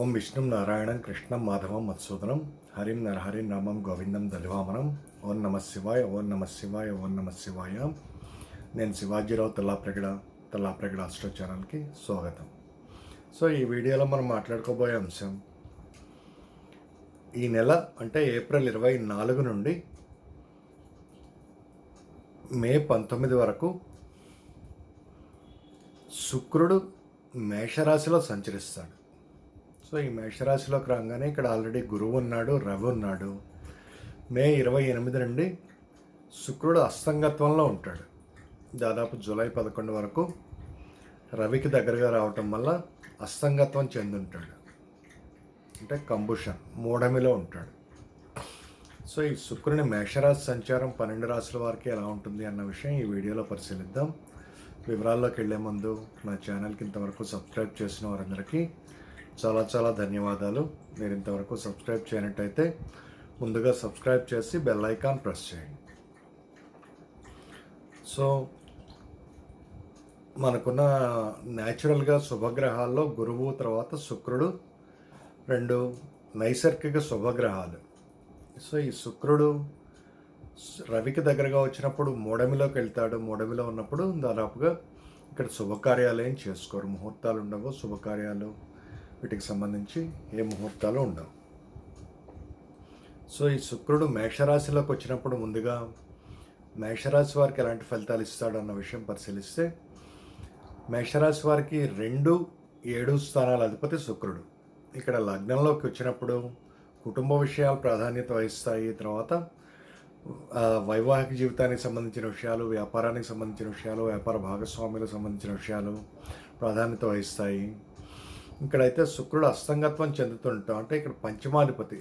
ఓం విష్ణుం నారాయణం కృష్ణం మాధవం మత్సూదనం హరిం నరహరి నామం గోవిందం దలివామనం ఓం నమ శివాయ ఓం నమ శివాయ ఓం నమ శివాయ. నేను శివాజీరావు తల్లాప్రగడ తల్లాప్రగడ అస్ట్రో ఛానల్కి స్వాగతం. సో ఈ వీడియోలో మనం మాట్లాడుకోబోయే అంశం ఈ నెల అంటే ఏప్రిల్ ఇరవై నాలుగు నుండి మే పంతొమ్మిది వరకు శుక్రుడు మేషరాశిలో సంచరిస్తాడు. సో ఈ మేషరాశిలోకి రాగానే ఇక్కడ ఆల్రెడీ గురువు ఉన్నాడు రవి ఉన్నాడు. మే ఇరవై ఎనిమిది నుండి శుక్రుడు అస్తంగత్వంలో ఉంటాడు. దాదాపు జూలై పదకొండు వరకు రవికి దగ్గరగా రావటం వల్ల అస్తంగత్వం చెందుంటాడు. అంటే కంబుషన్ మూఢమిలో ఉంటాడు. సో ఈ శుక్రుని మేషరాశి సంచారం పన్నెండు రాశుల వారికి ఎలా ఉంటుంది అన్న విషయం ఈ వీడియోలో పరిశీలిద్దాం. వివరాల్లోకి వెళ్ళే ముందు నా ఛానల్కి ఇంతవరకు సబ్స్క్రైబ్ చేసిన వారందరికీ చాలా చాలా ధన్యవాదాలు. మీరు ఇంతవరకు సబ్స్క్రైబ్ చేయనట్టయితే ముందుగా సబ్స్క్రైబ్ చేసి బెల్ ఐకాన్ ప్రెస్ చేయండి. సో మనకున్న న్యాచురల్గా శుభగ్రహాల్లో గురువు తర్వాత శుక్రుడు రెండు నైసర్గిక శుభగ్రహాలు. సో ఈ శుక్రుడు రవికి దగ్గరగా వచ్చినప్పుడు మూడమిలోకి వెళ్తాడు. మూడమిలో ఉన్నప్పుడు దాదాపుగా ఇక్కడ శుభకార్యాలు ఏం చేసుకోరు. ముహూర్తాలు ఉండవు శుభకార్యాలు వీటికి సంబంధించి ఏ ముహూర్తాలు ఉండవు. సో ఈ శుక్రుడు మేషరాశిలోకి వచ్చినప్పుడు ముందుగా మేషరాశి వారికి ఎలాంటి ఫలితాలు ఇస్తాడు అన్న విషయం పరిశీలిస్తే మేషరాశి వారికి రెండు ఏడు స్థానాల అధిపతి శుక్రుడు. ఇక్కడ లగ్నంలోకి వచ్చినప్పుడు కుటుంబ విషయాలు ప్రాధాన్యత వహిస్తాయి. తర్వాత వైవాహిక జీవితానికి సంబంధించిన విషయాలు వ్యాపారానికి సంబంధించిన విషయాలు వ్యాపార భాగస్వాములకు సంబంధించిన విషయాలు ప్రాధాన్యత వహిస్తాయి. ఇక్కడైతే శుక్రుడు అస్తంగత్వం చెందుతుంటాం అంటే ఇక్కడ పంచమాధిపతి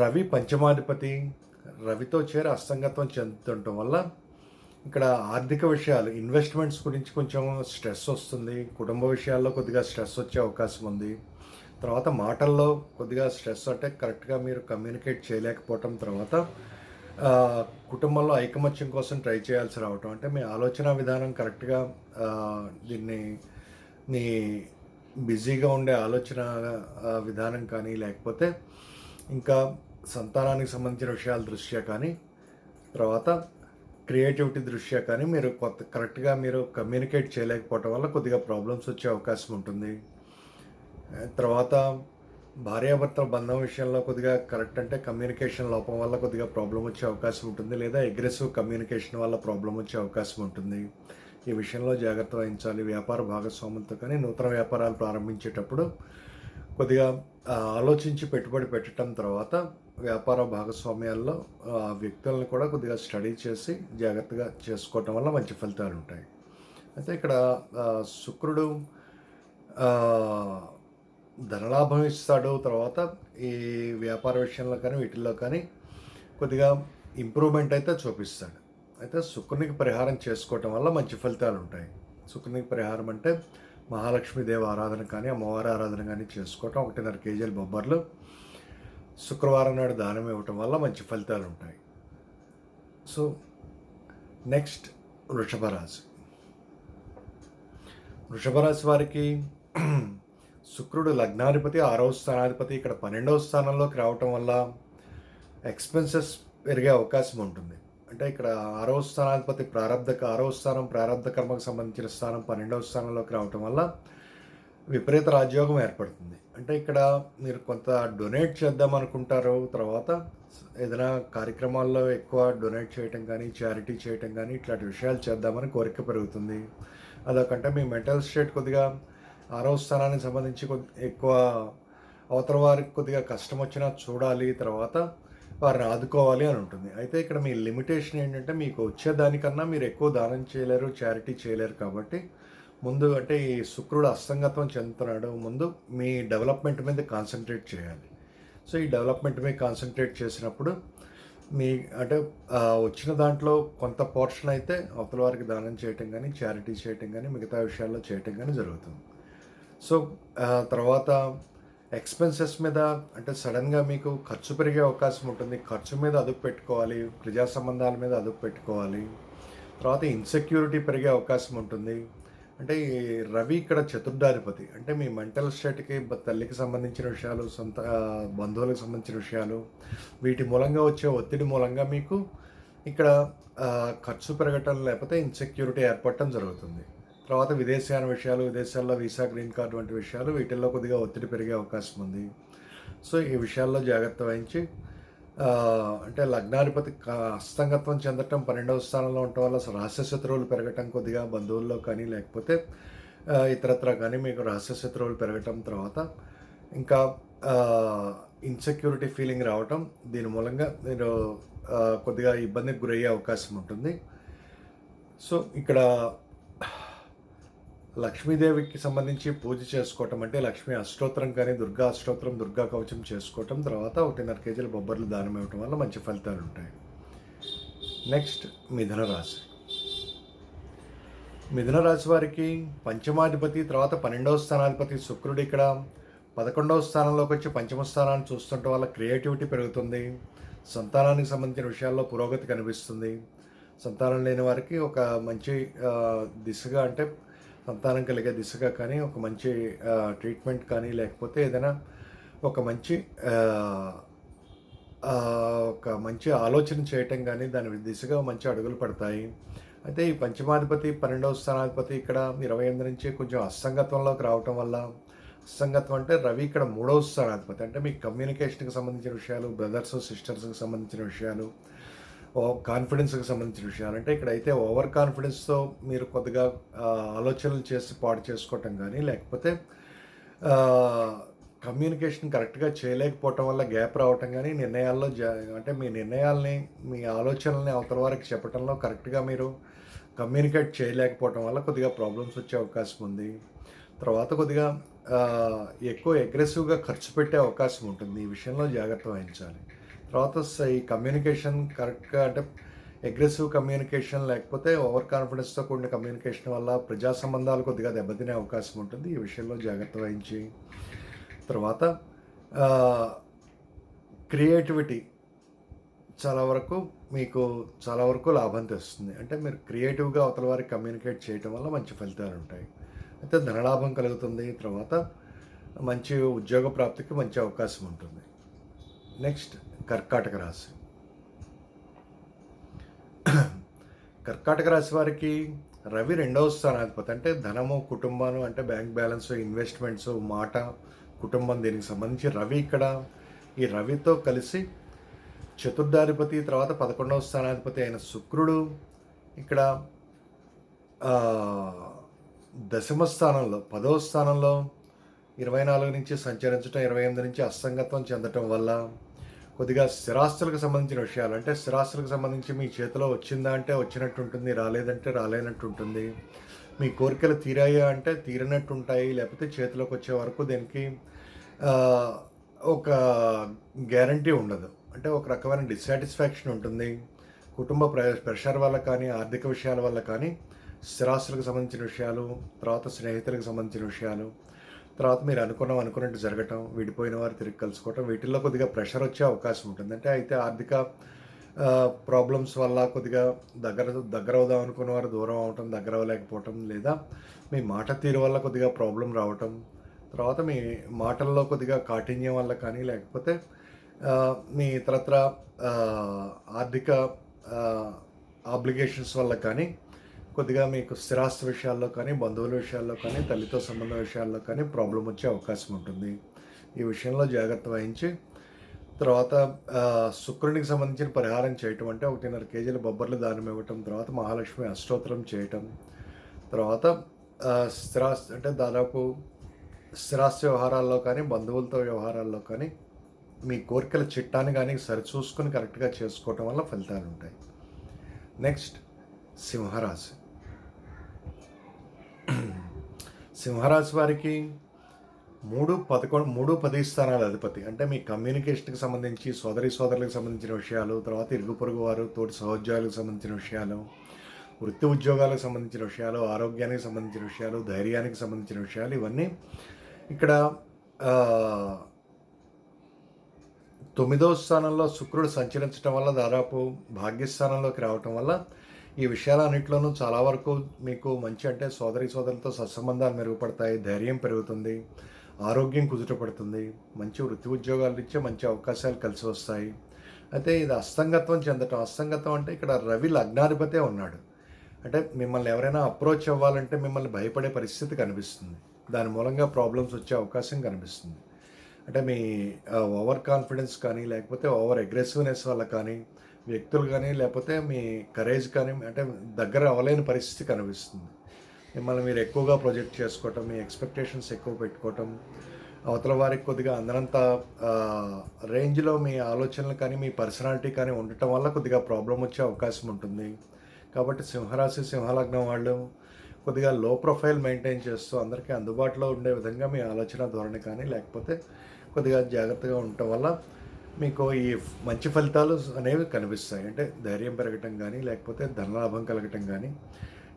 రవి పంచమాధిపతి రవితో చేరి అస్తంగత్వం చెందుతుండటం వల్ల ఇక్కడ ఆర్థిక విషయాలు ఇన్వెస్ట్మెంట్స్ గురించి కొంచెం స్ట్రెస్ వస్తుంది. కుటుంబ విషయాల్లో కొద్దిగా స్ట్రెస్ వచ్చే అవకాశం ఉంది. తర్వాత మాటల్లో కొద్దిగా స్ట్రెస్ అంటే కరెక్ట్గా మీరు కమ్యూనికేట్ చేయలేకపోవటం తర్వాత కుటుంబంలో ఐకమత్యం కోసం ట్రై చేయాల్సి రావటం. అంటే మీ ఆలోచన విధానం కరెక్ట్గా దీన్ని నీ బిజీగా ఉండే ఆలోచన విధానం కానీ లేకపోతే ఇంకా సంతానానికి సంబంధించిన విషయాల దృష్ట్యా కానీ తర్వాత క్రియేటివిటీ దృష్ట్యా కానీ మీరు కొత్త కరెక్ట్గా మీరు కమ్యూనికేట్ చేయలేకపోవటం వల్ల కొద్దిగా ప్రాబ్లమ్స్ వచ్చే అవకాశం ఉంటుంది. తర్వాత భార్యాభర్త బంధం విషయంలో కొద్దిగా కరెక్ట్ అంటే కమ్యూనికేషన్ లోపం వల్ల కొద్దిగా ప్రాబ్లం వచ్చే అవకాశం ఉంటుంది. లేదా అగ్రెసివ్ కమ్యూనికేషన్ వల్ల ప్రాబ్లం వచ్చే అవకాశం ఉంటుంది. ఈ విషయంలో జాగ్రత్త వహించాలి. వ్యాపార భాగస్వాములతో కానీ నూతన వ్యాపారాలు ప్రారంభించేటప్పుడు కొద్దిగా ఆలోచించి పెట్టుబడి పెట్టడం తర్వాత వ్యాపార భాగస్వామ్యాల్లో ఆ వ్యక్తులను కూడా కొద్దిగా స్టడీ చేసి జాగ్రత్తగా చేసుకోవటం వల్ల మంచి ఫలితాలు ఉంటాయి. అయితే ఇక్కడ శుక్రుడు ధనలాభం ఇస్తాడు. తర్వాత ఈ వ్యాపార విషయంలో కానీ వీటిల్లో కానీ కొద్దిగా ఇంప్రూవ్మెంట్ అయితే చూపిస్తాడు. అయితే శుక్రునికి పరిహారం చేసుకోవటం వల్ల మంచి ఫలితాలు ఉంటాయి. శుక్రునికి పరిహారం అంటే మహాలక్ష్మీదేవి ఆరాధన కానీ అమ్మవారి ఆరాధన కానీ చేసుకోవటం ఒకటిన్నర కేజీల బొబ్బర్లు. శుక్రవారం నాడు దానం ఇవ్వటం వల్ల మంచి ఫలితాలు ఉంటాయి. సో నెక్స్ట్ వృషభ రాశి. వృషభ రాశి వారికి శుక్రుడు లగ్నాధిపతి ఆరవ స్థానాధిపతి ఇక్కడ పన్నెండవ స్థానంలోకి రావటం వల్ల ఎక్స్పెన్సెస్ పెరిగే అవకాశం ఉంటుంది. అంటే ఇక్కడ ఆరవ స్థానాధిపతి ప్రారంధ ఆరవ స్థానం ప్రారంధ కర్మకు సంబంధించిన స్థానం పన్నెండవ స్థానంలోకి రావటం వల్ల విపరీత రాజ్యోగం ఏర్పడుతుంది. అంటే ఇక్కడ మీరు కొంత డొనేట్ చేద్దాం అనుకుంటారు తర్వాత ఏదైనా కార్యక్రమాల్లో ఎక్కువ డొనేట్ చేయటం కానీ చారిటీ చేయటం కానీ ఇట్లాంటి విషయాలు చేద్దామని కోరిక పెరుగుతుంది. అదొకంటే మీ మెంటల్ స్టేట్ కొద్దిగా ఆరో స్థానానికి సంబంధించి కొద్ది ఎక్కువ అవతల వారికి కొద్దిగా కష్టం వచ్చినా చూడాలి తర్వాత వారిని ఆదుకోవాలి అని ఉంటుంది. అయితే ఇక్కడ మీ లిమిటేషన్ ఏంటంటే మీకు వచ్చే దానికన్నా మీరు ఎక్కువ దానం చేయలేరు చారిటీ చేయలేరు కాబట్టి ముందు అంటే ఈ శుక్రుడు అస్తంగత్వం చెందుతున్నాడు. ముందు మీ డెవలప్మెంట్ మీద కాన్సన్ట్రేట్ చేయాలి. సో ఈ డెవలప్మెంట్ మీద కాన్సన్ట్రేట్ చేసినప్పుడు మీ అంటే వచ్చిన దాంట్లో కొంత పోర్షన్ అయితే అవతల వారికి దానం చేయటం కానీ చారిటీ చేయటం కానీ మిగతా విషయాల్లో చేయటం కానీ జరుగుతుంది. సో తర్వాత ఎక్స్పెన్సెస్ మీద అంటే సడన్గా మీకు ఖర్చు పెరిగే అవకాశం ఉంటుంది. ఖర్చు మీద అదుపు పెట్టుకోవాలి. ప్రజా సంబంధాల మీద అదుపు పెట్టుకోవాలి. తర్వాత ఇన్సెక్యూరిటీ పెరిగే అవకాశం ఉంటుంది. అంటే ఈ రవి ఇక్కడ చతుర్ధాధిపతి అంటే మీ మెంటల్ స్టేట్కి తల్లికి సంబంధించిన విషయాలు సొంత బంధువులకు సంబంధించిన విషయాలు వీటి మూలంగా వచ్చే ఒత్తిడి మూలంగా మీకు ఇక్కడ ఖర్చు పెరగటం లేకపోతే ఇన్సెక్యూరిటీ ఏర్పడటం జరుగుతుంది. తర్వాత విదేశీయాన విషయాలు విదేశాల్లో వీసా గ్రీన్ కార్డ్ వంటి విషయాలు వీటిల్లో కొద్దిగా ఒత్తిడి పెరిగే అవకాశం ఉంది. సో ఈ విషయాల్లో జాగ్రత్త వహించి అంటే లగ్నాధిపతి అస్తంగత్వం చెందటం పన్నెండవ స్థానంలో ఉండటం వల్ల రహస్య శత్రువులు పెరగటం కొద్దిగా బంధువుల్లో కానీ లేకపోతే ఇతరత్ర కానీ మీకు రహస్య శత్రువులు పెరగటం తర్వాత ఇంకా ఇన్సెక్యూరిటీ ఫీలింగ్ రావటం దీని మూలంగా మీరు కొద్దిగా ఇబ్బందికి గురయ్యే అవకాశం ఉంటుంది. సో ఇక్కడ లక్ష్మీదేవికి సంబంధించి పూజ చేసుకోవటం అంటే లక్ష్మీ అష్టోత్తరం కానీ దుర్గా అష్టోత్తరం దుర్గా కవచం చేసుకోవటం తర్వాత ఒకటిన్నర కేజీల బొబ్బర్లు దానం ఇవ్వటం వల్ల మంచి ఫలితాలు ఉంటాయి. నెక్స్ట్ మిథున రాశి. మిథున రాశి వారికి పంచమాధిపతి తర్వాత పన్నెండవ స్థానాధిపతి శుక్రుడు ఇక్కడ. పదకొండవ స్థానంలోకి వచ్చి పంచమ స్థానాన్ని చూస్తుండటం వల్ల క్రియేటివిటీ పెరుగుతుంది. సంతానానికి సంబంధించిన విషయాల్లో పురోగతి కనిపిస్తుంది. సంతానం లేని వారికి ఒక మంచి దిశగా అంటే సంతానం కలిగే దిశగా కానీ ఒక మంచి ట్రీట్మెంట్ కానీ లేకపోతే ఏదైనా ఒక మంచి ఒక మంచి ఆలోచన చేయటం కానీ దాని దిశగా మంచి అడుగులు పడతాయి. అయితే ఈ పంచమాధిపతి పన్నెండవ స్థానాధిపతి ఇక్కడ ఇరవై ఎనిమిది నుంచి కొంచెం అసంగత్వంలోకి రావటం వల్ల అసంగత్వం అంటే రవి ఇక్కడ మూడవ స్థానాధిపతి. అంటే మీ కమ్యూనికేషన్కి సంబంధించిన విషయాలు బ్రదర్స్ సిస్టర్స్కి సంబంధించిన విషయాలు కాన్ఫిడెన్స్కి సంబంధించిన విషయాలు అంటే ఇక్కడైతే ఓవర్ కాన్ఫిడెన్స్తో మీరు కొద్దిగా ఆలోచనలు చేసి పాడు చేసుకోవటం కానీ లేకపోతే కమ్యూనికేషన్ కరెక్ట్గా చేయలేకపోవటం వల్ల గ్యాప్ రావటం కానీ నిర్ణయాల్లో అంటే మీ నిర్ణయాల్ని మీ ఆలోచనల్ని అవతల వారికి చెప్పడంలో కరెక్ట్గా మీరు కమ్యూనికేట్ చేయలేకపోవటం వల్ల కొద్దిగా ప్రాబ్లమ్స్ వచ్చే అవకాశం ఉంది. తర్వాత కొద్దిగా ఎక్కువ అగ్రెసివ్గా ఖర్చు పెట్టే అవకాశం ఉంటుంది. ఈ విషయంలో జాగ్రత్త వహించాలి. తర్వాత స- ఈ కమ్యూనికేషన్ కరెక్ట్గా అంటే అగ్రెసివ్ కమ్యూనికేషన్ లేకపోతే ఓవర్ కాన్ఫిడెన్స్తో కూడిన కమ్యూనికేషన్ వల్ల ప్రజా సంబంధాలు కొద్దిగా దెబ్బతినే అవకాశం ఉంటుంది. ఈ విషయంలో జాగ్రత్త వహించి. తర్వాత క్రియేటివిటీ చాలా వరకు మీకు చాలా వరకు లాభం తెస్తుంది. అంటే మీరు క్రియేటివ్గా అవతల వారికి కమ్యూనికేట్ చేయటం వల్ల మంచి ఫలితాలు ఉంటాయి. అయితే ధనలాభం కలుగుతుంది. తర్వాత మంచి ఉద్యోగ ప్రాప్తికి మంచి అవకాశం ఉంటుంది. నెక్స్ట్ కర్కాటక రాశి. కర్కాటక రాశి వారికి రవి రెండవ స్థానాధిపతి. అంటే ధనము కుటుంబాలు అంటే బ్యాంక్ బ్యాలెన్స్ ఇన్వెస్ట్మెంట్స్ మాట కుటుంబం దీనికి సంబంధించి రవి ఇక్కడ. ఈ రవితో కలిసి చతుర్థాధిపతి తర్వాత పదకొండవ స్థానాధిపతి అయిన శుక్రుడు ఇక్కడ దశమ స్థానంలో పదవ స్థానంలో ఇరవై నాలుగు నుంచి సంచరించడం ఇరవై ఎనిమిది నుంచి అసంగత్వం చెందటం వల్ల కొద్దిగా స్థిరాస్తులకు సంబంధించిన విషయాలు. అంటే స్థిరాస్తులకు సంబంధించి మీ చేతిలో వచ్చిందా అంటే వచ్చినట్టు ఉంటుంది రాలేదంటే రాలేనట్టు ఉంటుంది మీ కోరికలు తీరాయా అంటే తీరినట్టు ఉంటాయి లేకపోతే చేతిలోకి వచ్చే వరకు దీనికి ఒక గ్యారంటీ ఉండదు. అంటే ఒక రకమైన డిస్సాటిస్ఫాక్షన్ ఉంటుంది. కుటుంబ ప్ర- ప్రెషర్ వల్ల కానీ ఆర్థిక విషయాల వల్ల కానీ స్థిరాస్తులకు సంబంధించిన విషయాలు తర్వాత స్నేహితులకు సంబంధించిన విషయాలు తర్వాత మీరు అనుకున్నాం అనుకున్నట్టు జరగటం విడిపోయిన వారు తిరిగి కలుసుకోవటం వీటిల్లో కొద్దిగా ప్రెషర్ వచ్చే అవకాశం ఉంటుంది. అంటే అయితే ఆర్థిక ప్రాబ్లమ్స్ వల్ల కొద్దిగా దగ్గర దగ్గర అవుదాం అనుకున్న వారు దూరం అవటం దగ్గర అవ్వలేకపోవటం లేదా మీ మాట తీరు వల్ల కొద్దిగా ప్రాబ్లం రావటం తర్వాత మీ మాటల్లో కొద్దిగా కాఠిన్యం వల్ల కానీ లేకపోతే మీ ఇతరత్ర ఆర్థిక ఆబ్లిగేషన్స్ వల్ల కానీ కొద్దిగా మీకు స్థిరాస్తి విషయాల్లో కానీ బంధువుల విషయాల్లో కానీ తల్లితో సంబంధ విషయాల్లో కానీ ప్రాబ్లం వచ్చే అవకాశం ఉంటుంది. ఈ విషయంలో జాగ్రత్త వహించి తర్వాత శుక్రునికి సంబంధించిన పరిహారం చేయటం అంటే ఒకటిన్నర కేజీల బొబ్బర్లు దానం ఇవ్వటం తర్వాత మహాలక్ష్మి అష్టోత్తరం చేయటం తర్వాత స్థిరాస్తి అంటే దాదాపు స్థిరాస్తి వ్యవహారాల్లో కానీ బంధువులతో వ్యవహారాల్లో కానీ మీ కోరికల చిట్టాన్ని కానీ సరిచూసుకొని కరెక్ట్గా చేసుకోవటం వల్ల ఫలితాలు ఉంటాయి నెక్స్ట్ సింహరాశి. సింహరాశి వారికి మూడు పదకొండు మూడు పది స్థానాల అధిపతి. అంటే మీ కమ్యూనికేషన్కి సంబంధించి సోదరి సోదరులకు సంబంధించిన విషయాలు తర్వాత ఇరుగు పొరుగు వారు తోటి సహోద్యోగులకు సంబంధించిన విషయాలు వృత్తి ఉద్యోగాలకు సంబంధించిన విషయాలు ఆరోగ్యానికి సంబంధించిన విషయాలు ధైర్యానికి సంబంధించిన విషయాలు ఇవన్నీ ఇక్కడ తొమ్మిదవ స్థానంలో శుక్రుడు సంచరించడం వల్ల దాదాపు భాగ్యస్థానంలోకి రావటం వల్ల ఈ విషయాలన్నింటిలోనూ చాలా వరకు మీకు మంచి అంటే సోదరి సోదరులతో సత్సంబంధాలు మెరుగుపడతాయి ధైర్యం పెరుగుతుంది ఆరోగ్యం కుదుటపడుతుంది మంచి వృత్తి ఉద్యోగాలు ఇచ్చే మంచి అవకాశాలు కలిసి వస్తాయి. అయితే ఇది అస్తంగత్వం చెందటం అస్తంగత్వం అంటే ఇక్కడ రవి లగ్నాధిపతే ఉన్నాడు. అంటే మిమ్మల్ని ఎవరైనా అప్రోచ్ అవ్వాలంటే మిమ్మల్ని భయపడే పరిస్థితి కనిపిస్తుంది. దాని మూలంగా ప్రాబ్లమ్స్ వచ్చే అవకాశం కనిపిస్తుంది. అంటే మీ ఓవర్ కాన్ఫిడెన్స్ కానీ లేకపోతే ఓవర్ అగ్రెసివ్నెస్ వల్ల కానీ వ్యక్తులు కానీ లేకపోతే మీ కరేజ్ కానీ అంటే దగ్గర అవ్వలేని పరిస్థితి కనిపిస్తుంది. మిమ్మల్ని మీరు ఎక్కువగా ప్రొజెక్ట్ చేసుకోవటం మీ ఎక్స్పెక్టేషన్స్ ఎక్కువ పెట్టుకోవటం అవతల వారికి కొద్దిగా అందరంత రేంజ్లో మీ ఆలోచనలు కానీ మీ పర్సనాలిటీ కానీ ఉండటం వల్ల కొద్దిగా ప్రాబ్లం వచ్చే అవకాశం ఉంటుంది. కాబట్టి సింహరాశి సింహలగ్నం వాళ్ళు కొద్దిగా లో ప్రొఫైల్ మెయింటైన్ చేస్తూ అందరికీ అందుబాటులో ఉండే విధంగా మీ ఆలోచన ధోరణి కానీ లేకపోతే కొద్దిగా జాగ్రత్తగా ఉండటం వల్ల మీకు ఈ మంచి ఫలితాలు అనేవి కనిపిస్తాయి. అంటే ధైర్యం పెరగటం కానీ లేకపోతే ధనలాభం కలగటం కానీ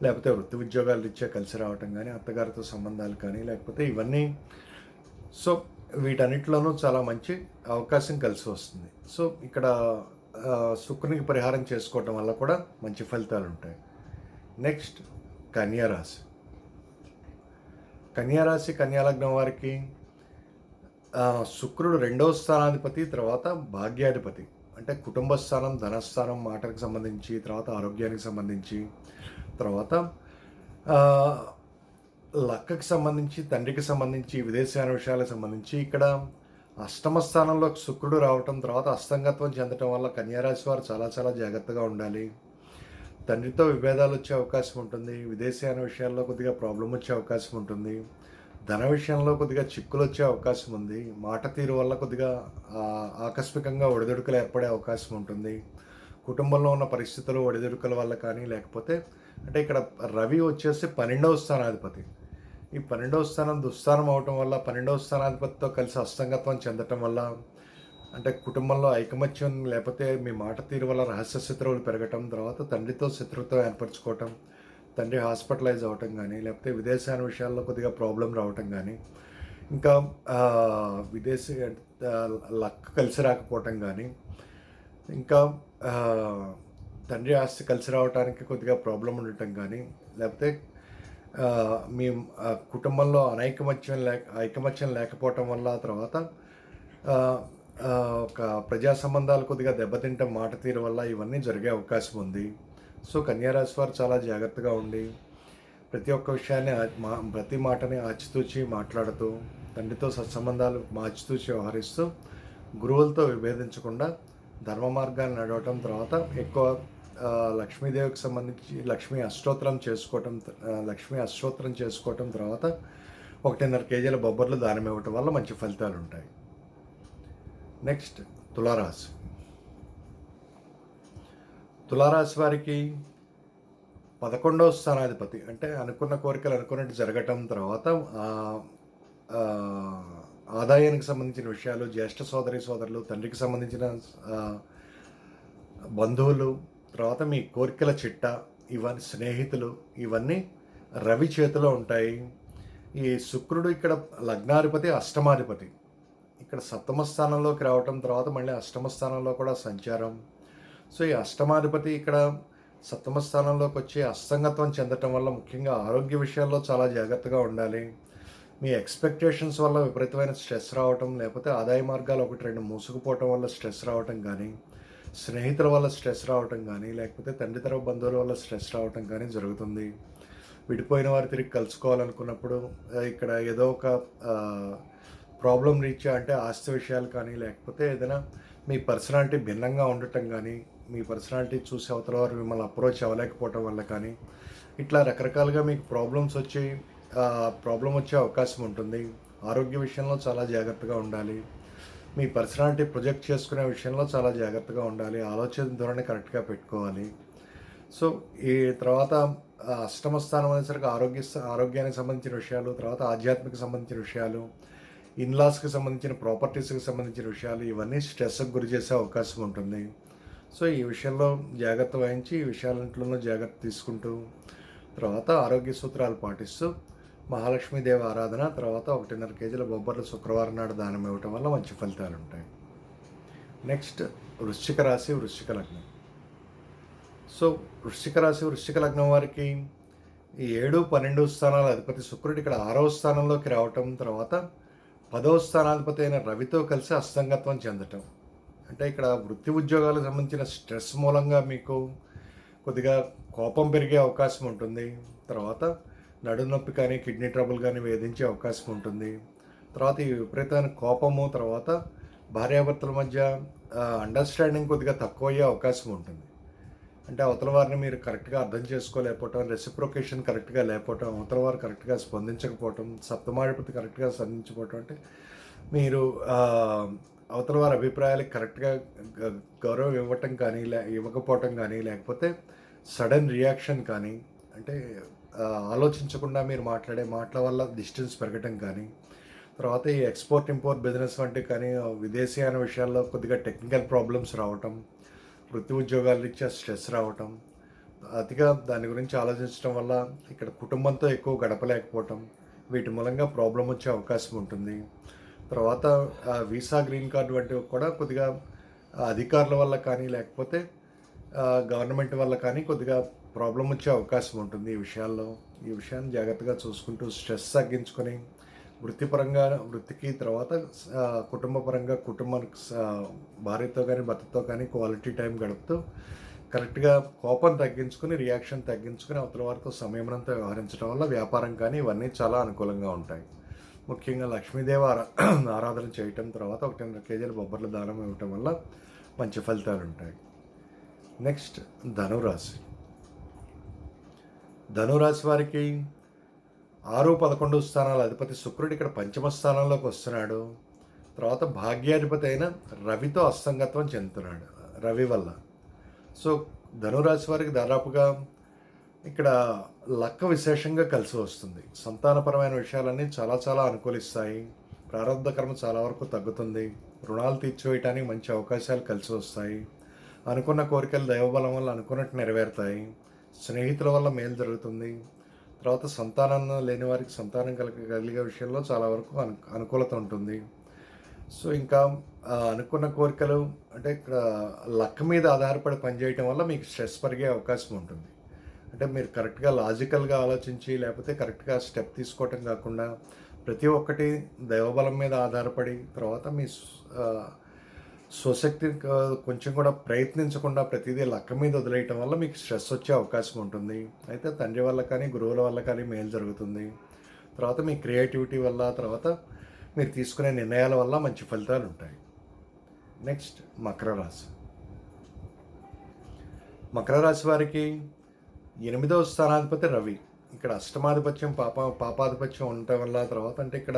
లేకపోతే వృత్తి ఉద్యోగాలు ఇచ్చే కలిసి రావటం కానీ అత్తగారితో సంబంధాలు కానీ లేకపోతే ఇవన్నీ సో వీటన్నిటిలోనూ చాలా మంచి అవకాశం కలిసి వస్తుంది. సో ఇక్కడ శుక్రునికి పరిహారం చేసుకోవటం వల్ల కూడా మంచి ఫలితాలు ఉంటాయి. నెక్స్ట్ కన్యారాశి కన్యారాశి కన్యాలగ్నం వారికి శుక్రుడు రెండవ స్థానాధిపతి తర్వాత భాగ్యాధిపతి. అంటే కుటుంబ స్థానం ధనస్థానం మాటలకు సంబంధించి తర్వాత ఆరోగ్యానికి సంబంధించి తర్వాత లక్కకి సంబంధించి తండ్రికి సంబంధించి విదేశాన విషయాలకు సంబంధించి ఇక్కడ అష్టమ స్థానంలో శుక్రుడు రావటం తర్వాత అస్తంగత్వం చెందటం వల్ల కన్యారాశి వారు చాలా చాలా జాగ్రత్తగా ఉండాలి. తండ్రితో విభేదాలు వచ్చే అవకాశం ఉంటుంది. విదేశాన విషయాల్లో కొద్దిగా ప్రాబ్లం వచ్చే అవకాశం ఉంటుంది. ధన విషయంలో కొద్దిగా చిక్కులు వచ్చే అవకాశం ఉంది. మాట తీరు వల్ల కొద్దిగా ఆకస్మికంగా ఒడిదుడుకులు ఏర్పడే అవకాశం ఉంటుంది. కుటుంబంలో ఉన్న పరిస్థితులు ఒడిదుడుకుల వల్ల కానీ లేకపోతే అంటే ఇక్కడ రవి వచ్చేసి పన్నెండవ స్థానాధిపతి. ఈ పన్నెండవ స్థానం దుస్థానం అవటం వల్ల పన్నెండవ స్థానాధిపతితో కలిసి అస్తంగత్వం చెందటం వల్ల అంటే కుటుంబంలో ఐకమత్యం లేకపోతే మీ మాట తీరు వల్ల రహస్య శత్రువులు పెరగటం తర్వాత తండ్రితో శత్రుత్వం ఏర్పరచుకోవటం తండ్రి హాస్పిటలైజ్ అవ్వటం కానీ లేకపోతే విదేశాల విషయాల్లో కొద్దిగా ప్రాబ్లం రావటం కానీ ఇంకా విదేశీ లక్క లక్ కలిసి రాకపోవటం కానీ ఇంకా తండ్రి ఆస్తి కలిసి రావడానికి కొద్దిగా ప్రాబ్లం ఉండటం కానీ లేకపోతే మీ కుటుంబంలో అనైకమత్యం లేక ఐకమత్యం లేకపోవటం వల్ల తర్వాత ఒక ప్రజా సంబంధాలు కొద్దిగా దెబ్బతింటే మాట తీరు వల్ల ఇవన్నీ జరిగే అవకాశం ఉంది. సో కన్యారాశి వారు చాలా జాగ్రత్తగా ఉండి ప్రతి ఒక్క విషయాన్ని మా ప్రతి మాటని ఆచితూచి మాట్లాడుతూ తండ్రితో సత్సంబంధాలు మార్చితూచి వ్యవహరిస్తూ గురువులతో విభేదించకుండా ధర్మ మార్గాన్ని నడవటం తర్వాత ఎక్కువ లక్ష్మీదేవికి సంబంధించి లక్ష్మీ అష్టోత్తరం చేసుకోవటం లక్ష్మీ అష్టోత్తరం చేసుకోవటం తర్వాత ఒకటిన్నర కేజీల బొబ్బర్లు దానం ఇవ్వటం వల్ల మంచి ఫలితాలు ఉంటాయి నెక్స్ట్ తులారాశి. తులారాశి వారికి పదకొండవ స్థానాధిపతి అంటే అనుకున్న కోరికలు అనుకున్నట్టు జరగటం తర్వాత ఆదాయానికి సంబంధించిన విషయాలు జ్యేష్ఠ సోదరి సోదరులు తండ్రికి సంబంధించిన బంధువులు తర్వాత మీ కోరికల చిట్ట ఇవన్నీ స్నేహితులు ఇవన్నీ రవి చేతిలో ఉంటాయి. ఈ శుక్రుడు ఇక్కడ లగ్నాధిపతి అష్టమాధిపతి. ఇక్కడ సప్తమ స్థానంలోకి రావటం తర్వాత మళ్ళీ అష్టమ స్థానంలో కూడా సంచారం. సో ఈ అష్టమాధిపతి ఇక్కడ సప్తమ స్థానంలోకి వచ్చి అస్తంగత్వం చెందటం వల్ల ముఖ్యంగా ఆరోగ్య విషయాల్లో చాలా జాగ్రత్తగా ఉండాలి. మీ ఎక్స్పెక్టేషన్స్ వల్ల విపరీతమైన స్ట్రెస్ రావటం లేకపోతే ఆదాయ మార్గాలు ఒకటి రెండు మూసుకుపోవటం వల్ల స్ట్రెస్ రావటం కానీ స్నేహితుల వల్ల స్ట్రెస్ రావటం కానీ లేకపోతే తండ్రి బంధువుల వల్ల స్ట్రెస్ రావటం కానీ జరుగుతుంది. విడిపోయిన వారు తిరిగి కలుసుకోవాలనుకున్నప్పుడు ఇక్కడ ఏదో ఒక ప్రాబ్లం రీచ్ అంటే ఆస్తి విషయాలు కానీ లేకపోతే ఏదైనా మీ పర్సనాలిటీ భిన్నంగా ఉండటం కానీ మీ పర్సనాలిటీ చూసి అవతల వారు మిమ్మల్ని అప్రోచ్ అవ్వలేకపోవటం వల్ల కానీ ఇట్లా రకరకాలుగా మీకు ప్రాబ్లమ్స్ వచ్చి ప్రాబ్లం వచ్చే అవకాశం ఉంటుంది. ఆరోగ్య విషయంలో చాలా జాగ్రత్తగా ఉండాలి. మీ పర్సనాలిటీ ప్రొజెక్ట్ చేసుకునే విషయంలో చాలా జాగ్రత్తగా ఉండాలి. ఆలోచన ధోరణి కరెక్ట్గా పెట్టుకోవాలి. సో ఈ తర్వాత అష్టమ స్థానం అనేసరికి ఆరోగ్య ఆరోగ్యానికి సంబంధించిన విషయాలు తర్వాత ఆధ్యాత్మిక సంబంధించిన విషయాలు ఇన్లాస్కి సంబంధించిన ప్రాపర్టీస్కి సంబంధించిన విషయాలు ఇవన్నీ స్ట్రెస్కి గురి చేసే అవకాశం ఉంటుంది. సో ఈ విషయంలో జాగ్రత్త వహించి ఈ విషయాలంట్లోనూ జాగ్రత్త తీసుకుంటూ తర్వాత ఆరోగ్య సూత్రాలు పాటిస్తూ మహాలక్ష్మీదేవి ఆరాధన తర్వాత ఒకటిన్నర కేజీల బొబ్బర్లు శుక్రవారం నాడు దానం ఇవ్వటం వల్ల మంచి ఫలితాలు ఉంటాయి. నెక్స్ట్ వృశ్చిక రాశి వృశ్చిక లగ్నం. సో వృశ్చిక రాశి వృశ్చిక లగ్నం వారికి ఈ ఏడు పన్నెండు స్థానాల అధిపతి శుక్రుడు ఇక్కడ ఆరవ స్థానంలోకి రావటం తర్వాత పదవ స్థానాధిపతి అయిన రవితో కలిసి అస్తంగత్వం చెందటం. అంటే ఇక్కడ వృత్తి ఉద్యోగాలకు సంబంధించిన స్ట్రెస్ మూలంగా మీకు కొద్దిగా కోపం పెరిగే అవకాశం ఉంటుంది. తర్వాత నడునొప్పి కానీ కిడ్నీ ట్రబుల్ కానీ వేధించే అవకాశం ఉంటుంది. తర్వాత ఈ విపరీతమైన కోపము తర్వాత భార్యాభర్తల మధ్య అండర్స్టాండింగ్ కొద్దిగా తక్కువ అయ్యే అవకాశం ఉంటుంది. అంటే అవతల వారిని మీరు కరెక్ట్గా అర్థం చేసుకోలేకపోవటం రెసిప్రొకేషన్ కరెక్ట్గా లేకపోవటం అవతల వారు కరెక్ట్గా స్పందించకపోవటం సప్తమాధిపతి కరెక్ట్గా స్పందించకపోవటం అంటే మీరు అవతల వారి అభిప్రాయాలకు కరెక్ట్గా గ- గౌరవం ఇవ్వటం కానీ లే ఇవ్వకపోవటం కానీ లేకపోతే సడన్ రియాక్షన్ కానీ అంటే ఆలోచించకుండా మీరు మాట్లాడే మాటల వల్ల డిస్టెన్స్ పెరగటం కానీ తర్వాత ఈ ఎక్స్పోర్ట్ ఇంపోర్ట్ బిజినెస్ వంటి కానీ విదేశీయాన విషయాల్లో కొద్దిగా టెక్నికల్ ప్రాబ్లమ్స్ రావటం వృత్తి ఉద్యోగాలు ఇచ్చే స్ట్రెస్ రావటం అతిగా దాని గురించి ఆలోచించడం వల్ల ఇక్కడ కుటుంబంతో ఎక్కువ గడపలేకపోవటం వీటి మూలంగా ప్రాబ్లం వచ్చే అవకాశం ఉంటుంది. తర్వాత ఆ, వీసా గ్రీన్ కార్డు వంటివి కూడా కొద్దిగా అధికారుల వల్ల కానీ లేకపోతే గవర్నమెంట్ వల్ల కానీ కొద్దిగా ప్రాబ్లం వచ్చే అవకాశం ఉంటుంది ఈ విషయాల్లో. ఈ విషయాన్ని జాగ్రత్తగా చూసుకుంటూ స్ట్రెస్ తగ్గించుకొని వృత్తిపరంగా వృత్తికి తర్వాత కుటుంబపరంగా కుటుంబానికి భార్యతో కానీ భర్తతో కానీ క్వాలిటీ టైం గడుపుతూ కరెక్ట్గా కోపం తగ్గించుకుని రియాక్షన్ తగ్గించుకుని అవతల వారితో సమయమంతా వ్యవహరించడం వల్ల వ్యాపారం కానీ ఇవన్నీ చాలా అనుకూలంగా ఉంటాయి. ముఖ్యంగా లక్ష్మీదేవి ఆరా ఆరాధన చేయటం తర్వాత ఒకటిన్నర కేజీల బొబ్బర్ల దానం ఇవ్వటం వల్ల మంచి ఫలితాలు ఉంటాయి. నెక్స్ట్ ధనురాశి. ధనురాశి వారికి ఆరు పదకొండు స్థానాల అధిపతి శుక్రుడు ఇక్కడ పంచమ స్థానంలోకి వస్తున్నాడు. తర్వాత భాగ్యాధిపతి అయిన రవితో అస్తంగత్వం చెందుతున్నాడు రవి వల్ల. సో ధనురాశి వారికి దాదాపుగా ఇక్కడ లక్క విశేషంగా కలిసి వస్తుంది. సంతానపరమైన విషయాలన్నీ చాలా చాలా అనుకూలిస్తాయి. ప్రారంభ కర్మ చాలా వరకు తగ్గుతుంది. రుణాలు తీర్చివేయటానికి మంచి అవకాశాలు కలిసి వస్తాయి. అనుకున్న కోరికలు దైవబలం వల్ల అనుకున్నట్టు నెరవేరుతాయి. స్నేహితుల వల్ల మేలు జరుగుతుంది. తర్వాత సంతానం లేని వారికి సంతానం కలిగ కలిగే విషయంలో చాలా వరకు అను అనుకూలత ఉంటుంది. సో ఇంకా అనుకున్న కోరికలు అంటే ఇక్కడ లక్ మీద ఆధారపడి పనిచేయటం వల్ల మీకు స్ట్రెస్ పెరిగే అవకాశం ఉంటుంది. అంటే మీరు కరెక్ట్గా లాజికల్గా ఆలోచించి లేకపోతే కరెక్ట్గా స్టెప్ తీసుకోవటం కాకుండా ప్రతి ఒక్కటి దైవబలం మీద ఆధారపడి తర్వాత మీ స్వశక్తి కొంచెం కూడా ప్రయత్నించకుండా ప్రతిదీ లక్క మీద వదిలేయటం వల్ల మీకు స్ట్రెస్ వచ్చే అవకాశం ఉంటుంది. అయితే తండ్రి వల్ల కానీ గురువుల వల్ల కానీ మేలు జరుగుతుంది. తర్వాత మీ క్రియేటివిటీ వల్ల తర్వాత మీరు తీసుకునే నిర్ణయాల వల్ల మంచి ఫలితాలు ఉంటాయి. నెక్స్ట్ మకర రాశి. మకర రాశి వారికి ఎనిమిదవ స్థానాధిపతి రవి. ఇక్కడ అష్టమాధిపత్యం పాప పాపాధిపత్యం ఉండటం వల్ల తర్వాత అంటే ఇక్కడ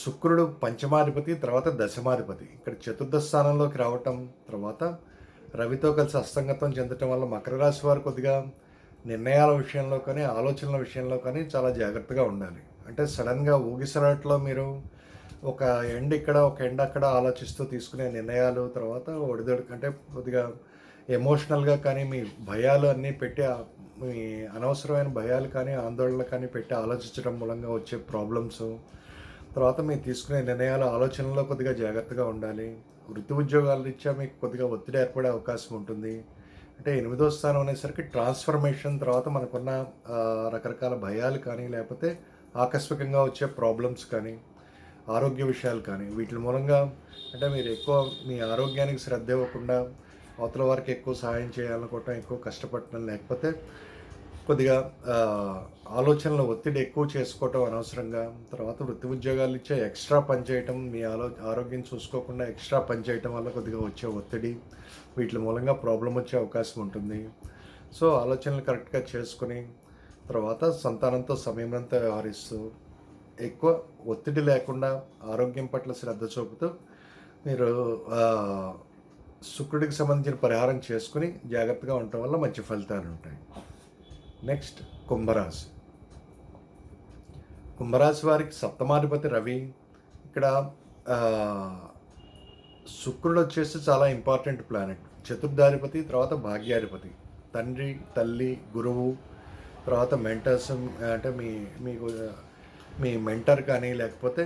శుక్రుడు పంచమాధిపతి తర్వాత దశమాధిపతి. ఇక్కడ చతుర్థ స్థానంలోకి రావటం తర్వాత రవితో కలిసి అస్తంగతం చెందటం వల్ల మకర రాశి వారు కొద్దిగా నిర్ణయాల విషయంలో కానీ ఆలోచనల విషయంలో కానీ చాలా జాగ్రత్తగా ఉండాలి. అంటే సడన్గా ఊగిసలాట్లో మీరు ఒక ఎండ్ ఇక్కడ ఒక ఎండ్ అక్కడ ఆలోచిస్తూ తీసుకునే నిర్ణయాలు తర్వాత ఒడిదొడి అంటే కొద్దిగా ఎమోషనల్గా కానీ మీ భయాలు అన్నీ పెట్టి మీ అనవసరమైన భయాలు కానీ ఆందోళనలు కానీ పెట్టి ఆలోచించడం మూలంగా వచ్చే ప్రాబ్లమ్స్ తర్వాత మీరు తీసుకునే నిర్ణయాలు ఆలోచనలో కొద్దిగా జాగ్రత్తగా ఉండాలి. వృత్తి ఉద్యోగాల రీత్యా మీకు కొద్దిగా ఒత్తిడి ఏర్పడే అవకాశం ఉంటుంది. అంటే ఎనిమిదో స్థానం అనేసరికి ట్రాన్స్ఫర్మేషన్ తర్వాత మనకున్న రకరకాల భయాలు కానీ లేకపోతే ఆకస్మికంగా వచ్చే ప్రాబ్లమ్స్ కానీ ఆరోగ్య విషయాలు కానీ వీటి మూలంగా అంటే మీరు ఎక్కువ మీ ఆరోగ్యానికి శ్రద్ధ ఇవ్వకుండా అవతల వారికి ఎక్కువ సహాయం చేయాలనుకోవటం ఎక్కువ కష్టపడటం లేకపోతే కొద్దిగా ఆలోచనల ఒత్తిడి ఎక్కువ చేసుకోవటం అనవసరంగా తర్వాత వృత్తి ఉద్యోగాలు ఇచ్చే ఎక్స్ట్రా పని చేయటం మీ ఆలో ఆరోగ్యం చూసుకోకుండా ఎక్స్ట్రా పని చేయటం వల్ల కొద్దిగా వచ్చే ఒత్తిడి వీటి మూలంగా ప్రాబ్లం వచ్చే అవకాశం ఉంటుంది. సో ఆలోచనలు కరెక్ట్గా చేసుకుని తర్వాత సంతానంతో సమయమంతా వ్యవహరిస్తూ ఎక్కువ ఒత్తిడి లేకుండా ఆరోగ్యం పట్ల శ్రద్ధ చూపుతూ మీరు శుక్రుడికి సంబంధించిన పరిహారం చేసుకుని జాగ్రత్తగా ఉండటం వల్ల మంచి ఫలితాలు ఉంటాయి. నెక్స్ట్ కుంభరాశి. కుంభరాశి వారికి సప్తమాధిపతి రవి. ఇక్కడ శుక్రుడు వచ్చేసి చాలా ఇంపార్టెంట్ ప్లానెట్. చతుర్థాధిపతి తర్వాత భాగ్యాధిపతి. తండ్రి తల్లి గురువు తర్వాత మెంటర్స్ అంటే మీ మీకు మీ మెంటర్ కానీ లేకపోతే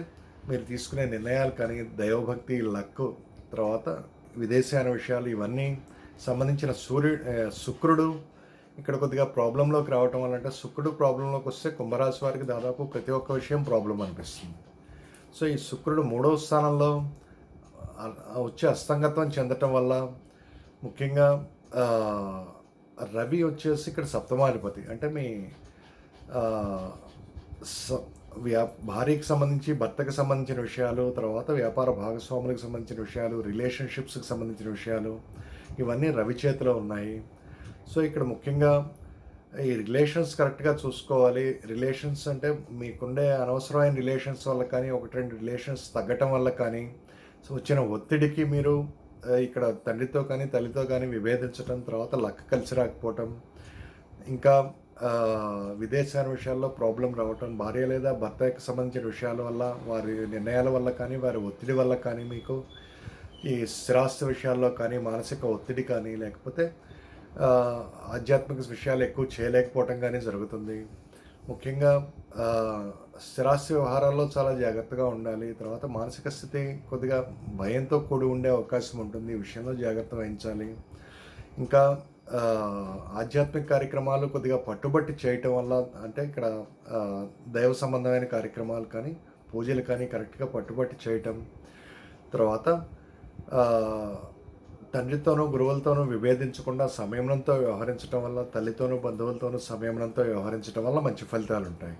మీరు తీసుకునే నిర్ణయాలు కానీ దైవభక్తి లక్ తర్వాత విదేశాన విషయాలు ఇవన్నీ సంబంధించిన సూర్యు శుక్రుడు ఇక్కడ కొద్దిగా ప్రాబ్లంలోకి రావటం వల్ల అంటే శుక్రుడు ప్రాబ్లంలోకి వస్తే కుంభరాశి వారికి దాదాపు ప్రతి ఒక్క విషయం ప్రాబ్లం అనిపిస్తుంది. సో ఈ శుక్రుడు మూడవ స్థానంలో వచ్చే అస్తంగత్వం చెందటం వల్ల ముఖ్యంగా రవి వచ్చేసి ఇక్కడ సప్తమాధిపతి అంటే మీ వ్యా భార్యకి సంబంధించి భర్తకు సంబంధించిన విషయాలు తర్వాత వ్యాపార భాగస్వాములకు సంబంధించిన విషయాలు రిలేషన్షిప్స్కి సంబంధించిన విషయాలు ఇవన్నీ రవి చేతిలో ఉన్నాయి. సో ఇక్కడ ముఖ్యంగా ఈ రిలేషన్స్ కరెక్ట్గా చూసుకోవాలి. రిలేషన్స్ అంటే మీకుండే అనవసరమైన రిలేషన్స్ వల్ల కానీ ఒకటి రెండు రిలేషన్స్ తగ్గటం వల్ల కానీ సో వచ్చిన ఒత్తిడికి మీరు ఇక్కడ తండ్రితో కానీ తల్లితో కానీ విభేదించడం తర్వాత లక్క కలిసి రాకపోవటం ఇంకా విదేశాల విషయాల్లో ప్రాబ్లం రావటం భార్య లేదా భర్తకి సంబంధించిన విషయాల వల్ల వారి నిర్ణయాల వల్ల కానీ వారి ఒత్తిడి వల్ల కానీ మీకు ఈ స్థిరాస్తి విషయాల్లో కానీ మానసిక ఒత్తిడి కానీ లేకపోతే ఆధ్యాత్మిక విషయాలు ఎక్కువ చేయలేకపోవటం కానీ జరుగుతుంది. ముఖ్యంగా స్థిరాస్తి వ్యవహారాల్లో చాలా జాగ్రత్తగా ఉండాలి. తర్వాత మానసిక స్థితి కొద్దిగా భయంతో కూడి ఉండే అవకాశం ఉంటుంది. ఈ విషయంలో జాగ్రత్త వహించాలి. ఇంకా ఆధ్యాత్మిక కార్యక్రమాలు కొద్దిగా పట్టుబట్టి చేయటం వల్ల అంటే ఇక్కడ దైవ సంబంధమైన కార్యక్రమాలు కానీ పూజలు కానీ కరెక్ట్గా పట్టుబట్టి చేయటం. తర్వాత తండ్రితోనూ గురువులతోనూ విభేదించకుండా సంయమనంతో వ్యవహరించడం వల్ల తల్లితోనూ బంధువులతోనూ సంయమనంతో వ్యవహరించడం వల్ల మంచి ఫలితాలు ఉంటాయి.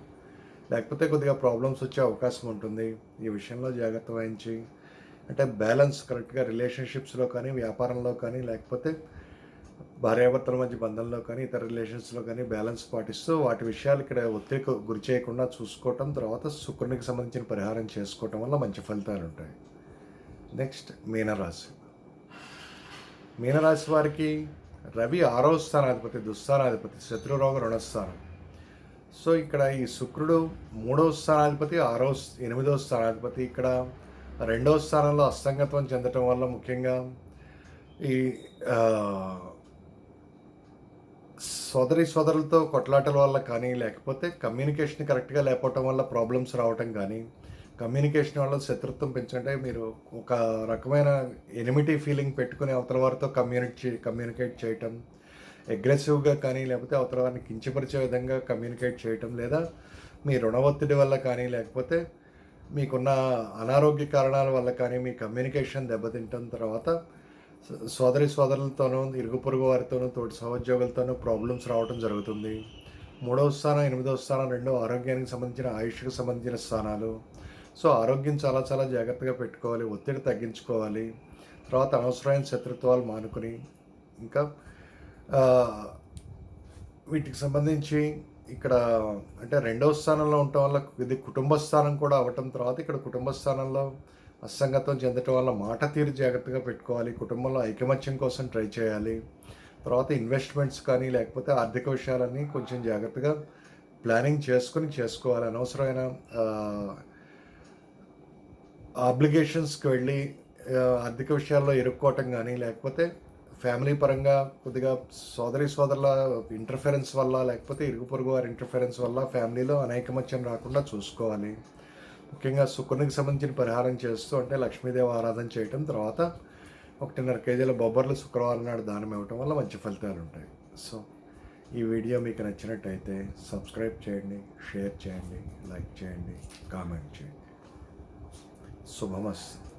లేకపోతే కొద్దిగా ప్రాబ్లమ్స్ వచ్చే అవకాశం ఉంటుంది. ఈ విషయంలో జాగ్రత్త వహించి అంటే బ్యాలెన్స్ కరెక్ట్గా రిలేషన్షిప్స్లో కానీ వ్యాపారంలో కానీ లేకపోతే భార్యాభర్తల మధ్య బంధంలో కానీ ఇతర రిలేషన్స్లో కానీ బ్యాలెన్స్ పాటిస్తూ వాటి విషయాలు ఇక్కడ ఒత్తిడికి గురి చేయకుండా చూసుకోవటం తర్వాత శుక్రునికి సంబంధించిన పరిహారం చేసుకోవటం వల్ల మంచి ఫలితాలు ఉంటాయి. నెక్స్ట్ మీనరాశి. మీనరాశి వారికి రవి ఆరో స్థానాధిపతి దుస్థానాధిపతి శత్రురోగ రుణస్థానం. సో ఇక్కడ ఈ శుక్రుడు మూడవ స్థానాధిపతి ఆరో ఎనిమిదవ స్థానాధిపతి ఇక్కడ రెండవ స్థానంలో అస్తంగత్వం చెందటం వల్ల ముఖ్యంగా ఈ సోదరి సోదరులతో కొట్లాటల వల్ల కానీ లేకపోతే కమ్యూనికేషన్ కరెక్ట్గా లేకపోవటం వల్ల ప్రాబ్లమ్స్ రావటం కానీ కమ్యూనికేషన్ వల్ల శత్రుత్వం పెంచుకుంటే మీరు ఒక రకమైన ఎనిమిటీ ఫీలింగ్ పెట్టుకుని అవతల వారితో కమ్యూనికేట్ కమ్యూనికేట్ చేయటం అగ్రెసివ్గా కానీ లేకపోతే అవతల వారిని కించపరిచే విధంగా కమ్యూనికేట్ చేయటం లేదా మీ రుణ ఒత్తిడి వల్ల కానీ లేకపోతే మీకున్న అనారోగ్య కారణాల వల్ల కానీ మీ కమ్యూనికేషన్ దెబ్బతింటం తర్వాత సోదరి సోదరులతోనూ ఇరుగు పొరుగు వారితోనూ తోటి సహోద్యోగులతోనూ ప్రాబ్లమ్స్ రావడం జరుగుతుంది. మూడవ స్థానం ఎనిమిదవ స్థానం రెండో ఆరోగ్యానికి సంబంధించిన ఆయుష్కి సంబంధించిన స్థానాలు. సో ఆరోగ్యం చాలా చాలా జాగ్రత్తగా పెట్టుకోవాలి ఒత్తిడి తగ్గించుకోవాలి. తర్వాత అనవసరమైన శత్రుత్వాలు మానుకుని ఇంకా వీటికి సంబంధించి ఇక్కడ అంటే రెండవ స్థానంలో ఉండటం వల్ల ఇది కుటుంబ స్థానం కూడా అవ్వటం తర్వాత ఇక్కడ కుటుంబ స్థానంలో అసంగతం చెందటం వల్ల మాట తీరు జాగ్రత్తగా పెట్టుకోవాలి కుటుంబంలో ఐకమత్యం కోసం ట్రై చేయాలి. తర్వాత ఇన్వెస్ట్మెంట్స్ కానీ లేకపోతే ఆర్థిక విషయాలన్నీ కొంచెం జాగ్రత్తగా ప్లానింగ్ చేసుకుని చేసుకోవాలి. అనవసరమైన ఆబ్లిగేషన్స్కి వెళ్ళి ఆర్థిక విషయాల్లో ఇరుక్కోవటం కానీ లేకపోతే ఫ్యామిలీ పరంగా కొద్దిగా సోదరి సోదరుల ఇంటర్ఫరెన్స్ వల్ల లేకపోతే ఇరుగు పొరుగు వారి ఇంటర్ఫరెన్స్ వల్ల ఫ్యామిలీలో అనేకమత్యం రాకుండా చూసుకోవాలి. ముఖ్యంగా శుక్రునికి సంబంధించిన పరిహారం చేస్తూ అంటే లక్ష్మీదేవి ఆరాధన చేయటం తర్వాత ఒకటిన్నర కేజీల బొబ్బర్లు శుక్రవారం నాడు దానం ఇవ్వటం వల్ల మంచి ఫలితాలు ఉంటాయి. సో ఈ వీడియో మీకు నచ్చినట్టయితే సబ్స్క్రైబ్ చేయండి షేర్ చేయండి లైక్ చేయండి కామెంట్ చేయండి. శుభమస్తు.